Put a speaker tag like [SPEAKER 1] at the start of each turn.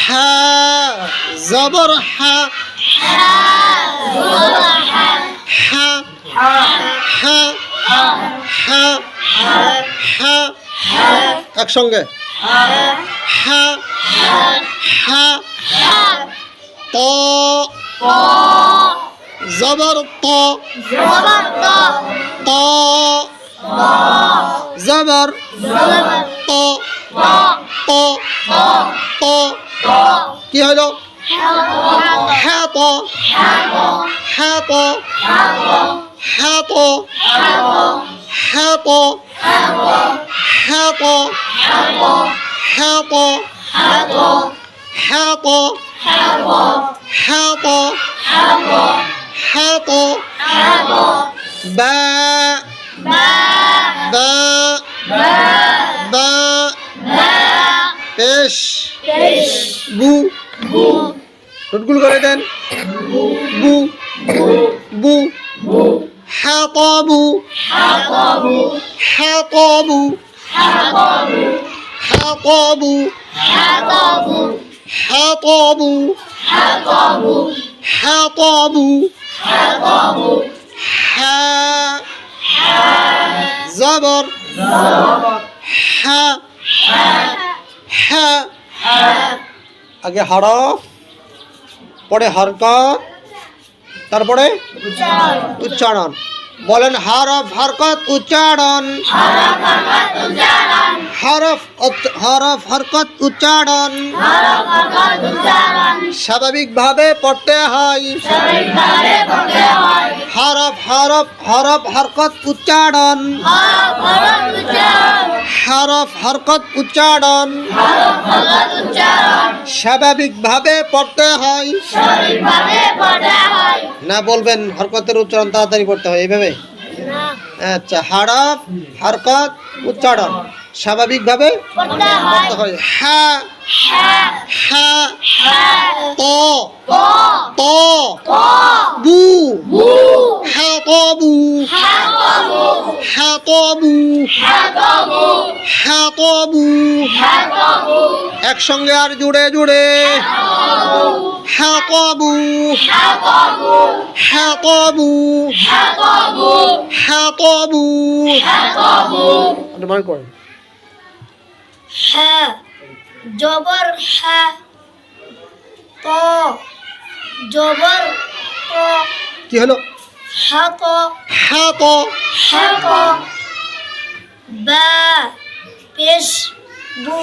[SPEAKER 1] হা জবর হা হা হা হা হা একসঙ্গে হা হা ত জবর ত ত জবর ত ত ত কি হলো হ্যাঁ ত হ্যাঁ ত হ্যাঁ ত হ্যাঁ ত হ্যাঁ ত হ্যাঁ ত হ্যাঁ ত হ্যাঁ ত হ্যাঁ ত বা বা বা বু। টুটগুল করে দেন। বু। বু। হাতাবু হাতাবু হাতাবু হাতাবু হাতাবু হা। জবর। হা হা। আগে হরফ পরে হরকত তারপরে উচ্চারণ। বলেন হরফ হরকত উচ্চারণ। হরফ হরফ হরকত উচ্চারণ। স্বাভাবিকভাবে পড়তে হয়। হরফ হরফ হরফ হরকত উচ্চারণ। হরফ হরকত উচ্চারণ। স্বাভাবিকভাবে পড়তে হয়। না বলবেন হরকতের উচ্চারণ তাড়াতাড়ি পড়তে হয় এইভাবে? আচ্ছা হরফ হরকত উচ্চারণ। স্বাভাবিকভাবে হ্যাঁ হ্যাঁ ত ত হ্যাঁ তবু হ্যাঁ তবু হ্যাঁ তবু একসঙ্গে আর জুড়ে জুড়ে হ্যাঁ কবু হ্যাঁ কবু হ্যাঁ কবু হ্যাঁ তবু অনুমান করেন
[SPEAKER 2] হ্যাঁ জবর হ্যাঁ ত জবর ত
[SPEAKER 1] কি হলো?
[SPEAKER 2] হ্যাঁ ক
[SPEAKER 1] হ্যাঁ ত
[SPEAKER 2] হ্যাঁ ত বা পেশ বু।